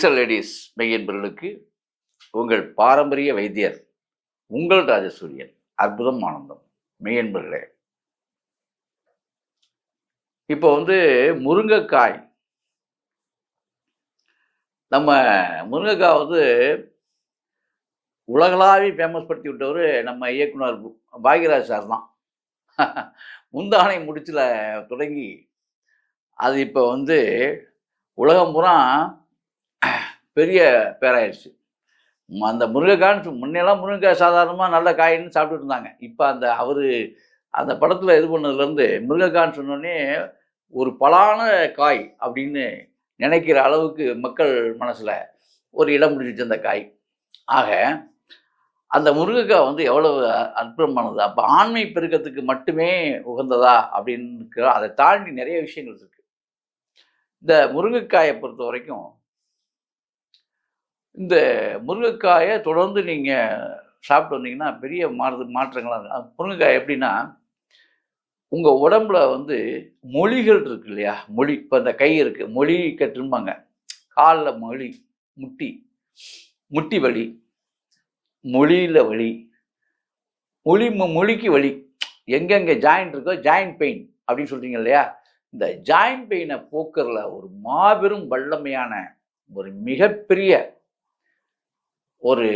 Mister ladies மெய்யன்பர்களுக்கு உங்கள் பாரம்பரிய வைத்தியர் உங்கள் ராஜசூரியன் அற்புதம் ஆனந்தம். மெய்யன்பர்களே இப்போ வந்து முருங்கைக்காய். நம்ம முருங்கைக்காய் வந்து உலகளாவிய ஃபேமஸ் படுத்தி விட்டவர் நம்ம இயக்குனர் பாக்யராஜ் சார் தான். முந்தானை முடிச்சில் தொடங்கி அது இப்போ வந்து உலகம் பூரா பெரிய பேராயிடுச்சு அந்த முருங்கைக்காய்னு முன்னெல்லாம் முருங்கைக்காய் சாதாரணமாக நல்ல காயின்னு சாப்பிட்டுட்டு இருந்தாங்க. இப்போ அந்த அவர் அந்த படத்தில் இது பண்ணதுலேருந்து முருங்கைக்காய்னு சொன்னோடனே ஒரு பலான காய் அப்படின்னு நினைக்கிற அளவுக்கு மக்கள் மனசில் ஒரு இடம் பிடிச்சிச்சு அந்த காய். ஆக அந்த முருங்கைக்காய் வந்து எவ்வளவு அற்புதமானது. அப்போ ஆண்மை பெருக்கத்துக்கு மட்டுமே உகந்ததா அப்படின்னு இருக்கிற- அதை தாண்டி நிறைய விஷயங்கள் இருக்குது இந்த முருங்கைக்காயை பொறுத்த வரைக்கும் இந்த முருங்கைக்காயை தொடர்ந்து நீங்கள் சாப்பிட்டு வந்தீங்கன்னா பெரிய மாறு மாற்றங்களாக இருக்கும் முருங்கைக்காய் எப்படின்னா உங்கள் உடம்புல வந்து மொழிகள் இருக்கு இல்லையா? மொழி. இப்போ இந்த கை இருக்குது மொழி கற்றும்பாங்க. காலில் மொழி முட்டி. முட்டி வலி. மொழியில் வலி. மொழி மொழிக்கு வலி. எங்கெங்கே ஜாயிண்ட் இருக்கோ ஜாயிண்ட் பெயின் அப்படின்னு சொல்கிறீங்க இல்லையா? இந்த ஜாயிண்ட் பெயினை போக்குறதுல ஒரு மாபெரும் வல்லமையான ஒரு மிகப்பெரிய ஒரு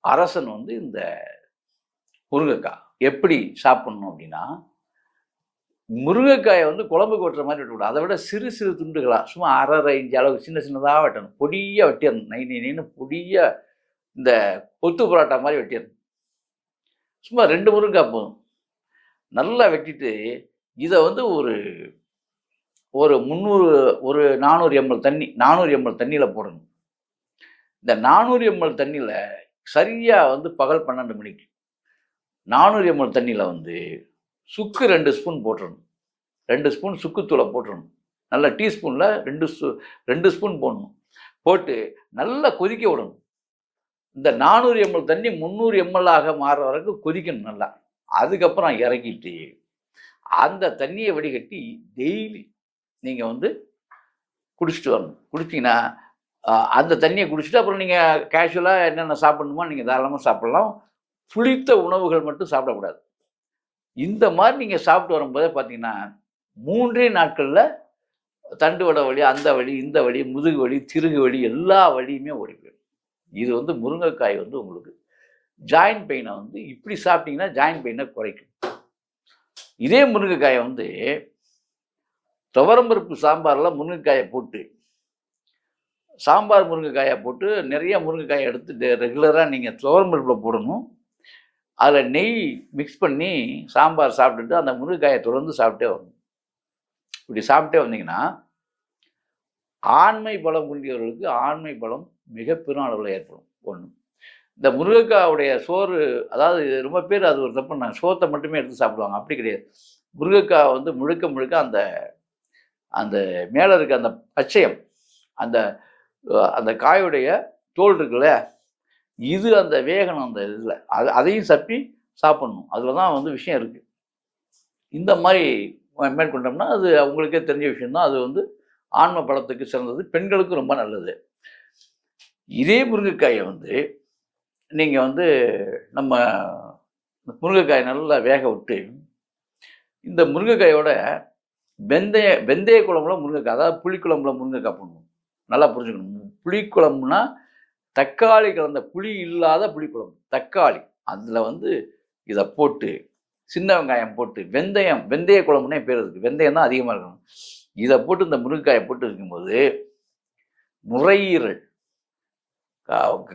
அரசன் வந்து இந்த முருங்கைக்காய் எப்படி சாப்பிடணும் அப்படின்னா முருங்கைக்காயை வந்து குழம்புக்கு வெட்டுற மாதிரி வெட்டக்கூடாது. அதை விட சிறு சிறு துண்டுகளாக சும்மா அரை அரை அளவு அளவுக்கு சின்ன சின்னதாக வெட்டணும். பொடியாக வெட்டிடணும். நை நை நைன்னு பொடியாக இந்த கொத்து பரோட்டா மாதிரி வெட்டிடணும். சும்மா ரெண்டு முருங்கைக்காய் போதும். நல்லா வெட்டிட்டு இதை வந்து ஒரு ஒரு முந்நூறு ஒரு நானூறு எம்எல் தண்ணி நானூறு எம்எல் தண்ணியில் போடணும். இந்த நானூறு எம்எல் தண்ணியில் சரியாக வந்து பகல் பன்னெண்டு மணிக்கு நானூறு எம்எல் தண்ணியில் வந்து சுக்கு ரெண்டு ஸ்பூன் போட்டுடணும் ரெண்டு ஸ்பூன் சுக்குத்தூளை போட்டுடணும் நல்ல டீஸ்பூனில் ரெண்டு ஸ்பூ ரெண்டு ஸ்பூன் போடணும். போட்டு நல்லா கொதிக்க விடணும். இந்த நானூறு எம்எல் தண்ணி முந்நூறு எம்எல் ஆக மாறுற வரைக்கும் கொதிக்கணும் நல்லா. அதுக்கப்புறம் இறக்கிட்டு அந்த தண்ணியை வடிகட்டி டெய்லி நீங்கள் வந்து குடிச்சிட்டு வரணும். குடிச்சிங்கன்னா அந்த தண்ணியை குடிச்சிட்டு அப்புறம் நீங்கள் கேஷுவலாக என்னென்ன சாப்பிடணுமோ நீங்கள் தாராளமாக சாப்பிடலாம். புளித்த உணவுகள் மட்டும் சாப்பிடக்கூடாது. இந்த மாதிரி நீங்கள் சாப்பிட்டு வரும்போதே பார்த்தீங்கன்னா மூன்றே நாட்களில் தண்டுவட வலி அந்த வலி இந்த வலி முதுகு வலி திருகு வலி எல்லா வலியுமே ஓடி போயிடும். இது வந்து முருங்கைக்காய் வந்து உங்களுக்கு ஜாயிண்ட் பெயினை வந்து இப்படி சாப்பிட்டீங்கன்னா ஜாயின் பெயினை குறைக்கும். இதே முருங்கைக்காயை வந்து துவரம்பருப்பு சாம்பாரில் முருங்கைக்காயை போட்டு சாம்பார் முருங்கைக்காயை போட்டு நிறைய முருங்கைக்காயை எடுத்து ரெகுலராக நீங்கள் துவரம்பருப்பில் போடணும். அதில் நெய் மிக்ஸ் பண்ணி சாம்பார் சாப்பிட்டுட்டு அந்த முருங்கைக்காயை தொடர்ந்து சாப்பிட்டே வரணும். இப்படி சாப்பிட்டே வந்தீங்கன்னா ஆண்மை பலம் குன்றியவர்களுக்கு ஆண்மை பலம் மிக பெரும் அளவில் ஏற்படும். ஒன்று இந்த முருங்கைக்காவுடைய சோறு அதாவது இது ரொம்ப பேர் அது ஒரு தப்பு நான் சோத்தை மட்டுமே எடுத்து சாப்பிடுவாங்க. அப்படி கிடையாது. முருங்கைக்காய் வந்து முழுக்க முழுக்க அந்த அந்த மேலே இருக்க அந்த பச்சையம் அந்த அந்த காயுடைய தோல் இருக்குல்ல இது அந்த வேகனம் அந்த இதில். அது அதையும் சப்பி சாப்பிடணும். அதில் தான் வந்து விஷயம் இருக்குது இந்த மாதிரி மேற்கொண்டோம்னா அது அவங்களுக்கே தெரிஞ்ச விஷயம்தான். அது வந்து ஆன்ம பலத்துக்கு சிறந்தது. பெண்களுக்கு ரொம்ப நல்லது. இதே முருங்கைக்காயை வந்து நீங்கள் வந்து நம்ம முருங்கைக்காயை நல்லா வேக விட்டு இந்த முருங்கைக்காயோட வெந்தய வெந்தய குழம்புல முருங்கைக்காய் அதாவது புளிக்குழம்புல முருங்கைக்காய் போடணும். நல்லா புரிஞ்சுக்கணும். புளிக்குழம்புனா தக்காளி கலந்த புளி இல்லாத புளிக்குழம்பு. தக்காளி. அதில் வந்து இதை போட்டு சின்ன வெங்காயம் போட்டு வெந்தயம் வெந்தய குழம்புனே பேர் இருக்குது வெந்தயம் தான் அதிகமாக இருக்கணும். இதை போட்டு இந்த முருங்கைக்காயை போட்டு இருக்கும்போது நுரையீரல்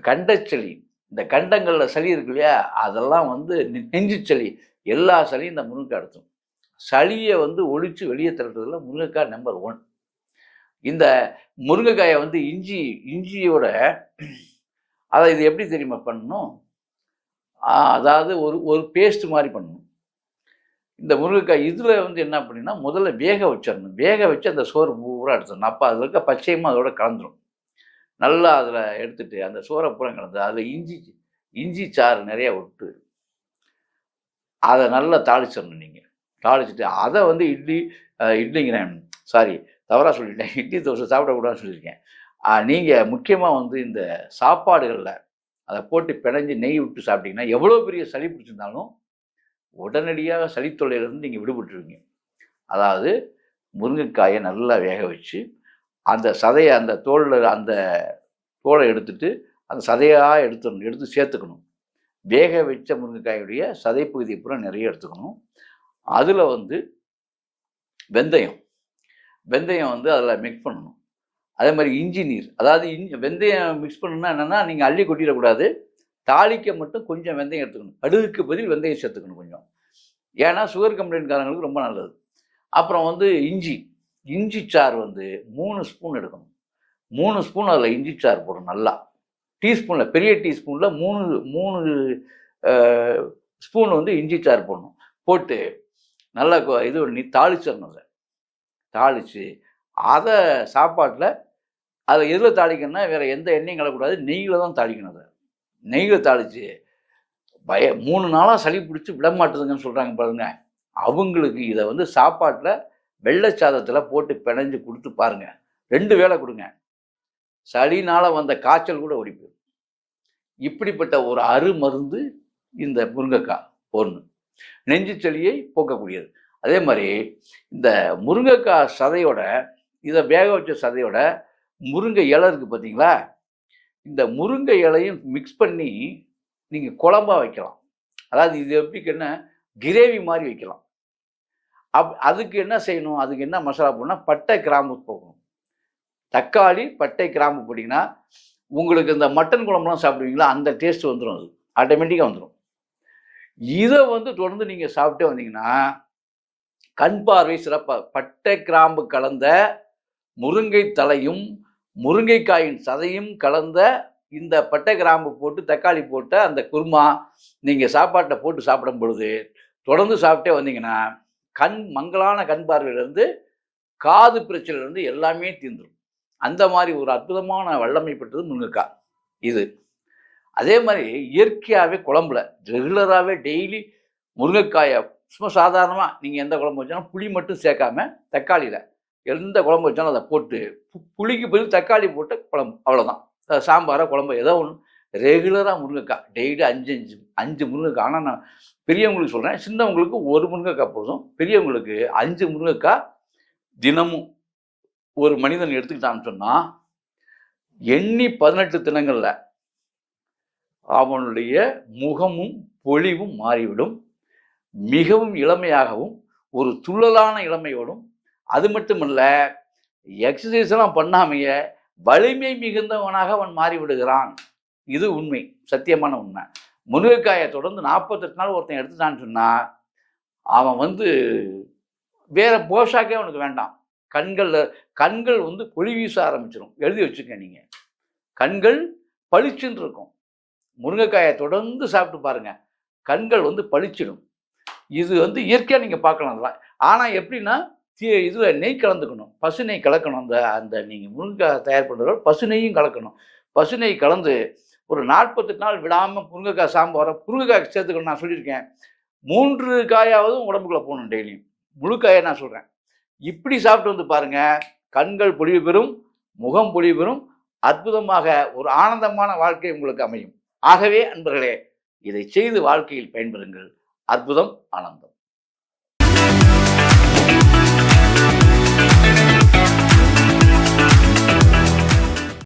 கண்டச்சளி. இந்த கண்டங்களில் சளி இருக்கு இல்லையா? அதெல்லாம் வந்து நெஞ்சு சளி. எல்லா சளியும் இந்த முருங்கைக்காய் எடுத்தும் சளியை வந்து ஒழித்து வெளியே தள்ளுறதுல முருங்கைக்காய் நம்பர் ஒன் இந்த முருங்கைக்காயை வந்து இஞ்சி இஞ்சியோட அதை இது எப்படி தெரியுமா பண்ணணும்? அதாவது ஒரு ஒரு பேஸ்ட் மாதிரி பண்ணணும். இந்த முருங்கைக்காய் இதில் வந்து என்ன அப்படின்னா முதல்ல வேக வச்சிடணும். வேக வச்சு அந்த சோறு பூரா எடுத்துடணும். அப்போ அதில் இருக்க பச்சையமாக அதோட கலந்துடும் நல்லா அதில் எடுத்துட்டு அந்த சோறை பூரா கலந்து அதில் இஞ்சி இஞ்சி சாறு நிறைய விட்டு அதை நல்லா தாளிச்சிடணும் நீங்கள் தாளிச்சிட்டு அதை வந்து இட்லி இட்லிங்கிறேன் சாரி தவறாக சொல்லிட்டேன். இட்லி தோசை சாப்பிடக்கூடாதுன்னு சொல்லியிருக்கேன். நீங்கள் முக்கியமாக வந்து இந்த சாப்பாடுகளில் அதை போட்டு பிணைஞ்சு நெய் விட்டு சாப்பிட்டீங்கன்னா எவ்வளோ பெரிய சளி பிடிச்சிருந்தாலும் உடனடியாக சளித்தொல்லையிலேருந்து நீங்கள் விடுபட்டுருவீங்க. அதாவது முருங்கைக்காயை நல்லா வேக வச்சு அந்த சதையை அந்த தோலில் அந்த தோலை எடுத்துட்டு அந்த சதையாக எடுத்துடணும் எடுத்து சேர்த்துக்கணும். வேக வச்ச முருங்கைக்காயுடைய சதைப்பகுதியை பூரா நிறைய எடுத்துக்கணும். அதில் வந்து வெந்தயம். வெந்தயம் வந்து அதில் மிக்ஸ் பண்ணணும். அதே மாதிரி இஞ்சி நீர். அதாவது இஞ்சி வெந்தயம் மிக்ஸ் பண்ணணும்னா என்னென்னா நீங்கள் அள்ளி கொட்டிடக்கூடாது. தாளிக்க மட்டும் கொஞ்சம் வெந்தயம் எடுத்துக்கணும். கடுகுக்கு பதில் வெந்தயம் சேர்த்துக்கணும் கொஞ்சம். ஏன்னா சுகர் கம்ப்ளைண்ட்காரங்களுக்கு ரொம்ப நல்லது. அப்புறம் வந்து இஞ்சி. இஞ்சி சாறு வந்து மூணு ஸ்பூன் எடுக்கணும். மூணு ஸ்பூன் அதில் இஞ்சி சாறு போடணும் நல்லா. டீஸ்பூனில் பெரிய டீஸ்பூனில் மூணு மூணு ஸ்பூன் வந்து இஞ்சி சாறு போடணும். போட்டு நல்லா இது பண்ணி தாளிச்சிடணும் அதை. தாளித்து அதை சாப்பாட்டில் அதை எதில் தாளிக்கணும்னா வேறு எந்த எண்ணெயும் கலக்கூடாது நெய்யில் தான் தாளிக்கணும் அதை. நெய்யில் தாளித்து பய மூணு நாளாக சளி பிடிச்சி விட மாட்டுதுங்கன்னு சொல்கிறாங்க பாருங்க. அவங்களுக்கு இதை வந்து சாப்பாட்டில் வெள்ளை சாதத்தில் போட்டு பிணைஞ்சு கொடுத்து பாருங்கள் ரெண்டு வேளை கொடுங்க. சளினால் வந்த காய்ச்சல் கூட ஓடி போயிடும். இப்படிப்பட்ட ஒரு அருமருந்து இந்த முருங்கைக்காய் ஒன்று நெஞ்சு சளியை போக்கக்கூடியது. அதே மாதிரி இந்த முருங்கைக்காய் சதையோட இதை வேக வச்ச சதையோட முருங்கை இலை இருக்குது பார்த்தீங்களா? இந்த முருங்கை இலையும் மிக்ஸ் பண்ணி நீங்கள் குழம்பா வைக்கலாம். அதாவது இது எப்படின்னா கிரேவி மாதிரி வைக்கலாம். அப் அதுக்கு என்ன செய்யணும்? அதுக்கு என்ன மசாலா போடணும் பட்டை கிராம்பு போகணும் தக்காளி பட்டை கிராம்பு போட்டிங்கன்னா உங்களுக்கு இந்த மட்டன் குழம்புலாம் சாப்பிடுவீங்களா? அந்த டேஸ்ட் வந்துடும் அது. ஆட்டோமேட்டிக்காக வந்துடும் இதை வந்து தொடர்ந்து நீங்கள் சாப்பிட்டே வந்தீங்கன்னா கண் பார்வை சிறப்பாக பட்டை கிராம்பு கலந்த முருங்கை தலையும் முருங்கைக்காயின் சதையும் கலந்த இந்த பட்டை கிராம்பு போட்டு தக்காளி போட்ட அந்த குருமா நீங்கள் சாப்பாட்டை போட்டு சாப்பிடும் பொழுது தொடர்ந்து சாப்பிட்டே வந்தீங்கன்னா கண் மங்களான கண் பார்வையிலேருந்து காது பிரச்சனையிலேருந்து எல்லாமே தீர்ந்துடும் அந்த மாதிரி ஒரு அற்புதமான வல்லமை பெற்றது முருங்கைக்காய் இது. அதே மாதிரி இயற்கையாகவே குழம்புல ரெகுலராகவே டெய்லி முருங்கைக்காயை சும்மா சாதாரணமாக நீங்கள் எந்த குழம்பு வச்சாலும் புளி மட்டும் சேர்க்காம தக்காளியில் எந்த குழம்பு வச்சாலும் அதை போட்டு பு- புளிக்கு பதில் தக்காளி போட்டு குழம்பு அவ்வளோதான் சாம்பாரோ குழம்பு ஏதோ ஒன்று ரெகுலராக முருங்கைக்காய் டெய்லி அஞ்சு அஞ்சு அஞ்சு முருங்கைக்காய். ஆனால் நான் பெரியவங்களுக்கு சொல்கிறேன் சின்னவங்களுக்கு ஒரு முருங்கைக்காய் போதும். பெரியவங்களுக்கு அஞ்சு முருங்கைக்காய் தினமும் ஒரு மனிதன் எடுத்துக்கிட்டான்னு சொன்னால் எண்ணி பதினெட்டு தினங்களில் அவனுடைய முகமும் பொழிவும் மாறிவிடும். மிகவும் இளமையாகவும் ஒரு துள்ளலான இளமையோடும் அது மட்டுமல்ல எக்ஸசைஸ் எல்லாம் பண்ணாமையே வலிமை மிகுந்தவனாக அவன் மாறிவிடுகிறான். இது உண்மை சத்தியமான உண்மை. முருங்கைக்காயை தொடர்ந்து நாற்பத்தெட்டு நாள் ஒருத்தன் எடுத்துட்டான்னு சொன்னால் அவன் வந்து வேற போஷாக்கே அவனுக்கு வேண்டாம். கண்களில் கண்கள் வந்து குழி வீச ஆரம்பிச்சிடும் எழுதி வச்சுக்க நீங்கள் கண்கள் பளிச்சுன்னு இருக்கும். முருங்கைக்காயை தொடர்ந்து சாப்பிட்டு பாருங்கள் கண்கள் வந்து பளிச்சிடும். இது வந்து இயற்கையாக நீங்கள் பார்க்கலாம் அதெல்லாம். ஆனால் எப்படின்னா இதில் இதுல நெய் கலந்துக்கணும். பசு நெய் கலக்கணும். அந்த அந்த நீங்கள் முருங்கைக்காய் தயார் பண்ணுறதோட பசு நெய்யும் கலக்கணும். பசு நெய் கலந்து ஒரு நாற்பத்தெட்டு நாள் விடாமல் முருங்கைக்காய் சாம்பாரை முருங்கைக்காய் சேர்த்துக்கணும் நான் சொல்லியிருக்கேன். மூன்று காயாவதும் உடம்புக்குள்ளே போகணும் டெய்லியும் முழு காயை நான் சொல்கிறேன் இப்படி சாப்பிட்டு வந்து பாருங்கள் கண்கள் பொழிவு பெறும் முகம் பொழிவு பெறும் அற்புதமாக ஒரு ஆனந்தமான வாழ்க்கை உங்களுக்கு அமையும். ஆகவே அன்பர்களே இதை செய்து வாழ்க்கையில் பயன்பெறுங்கள். அற்புதம் ஆனந்தம்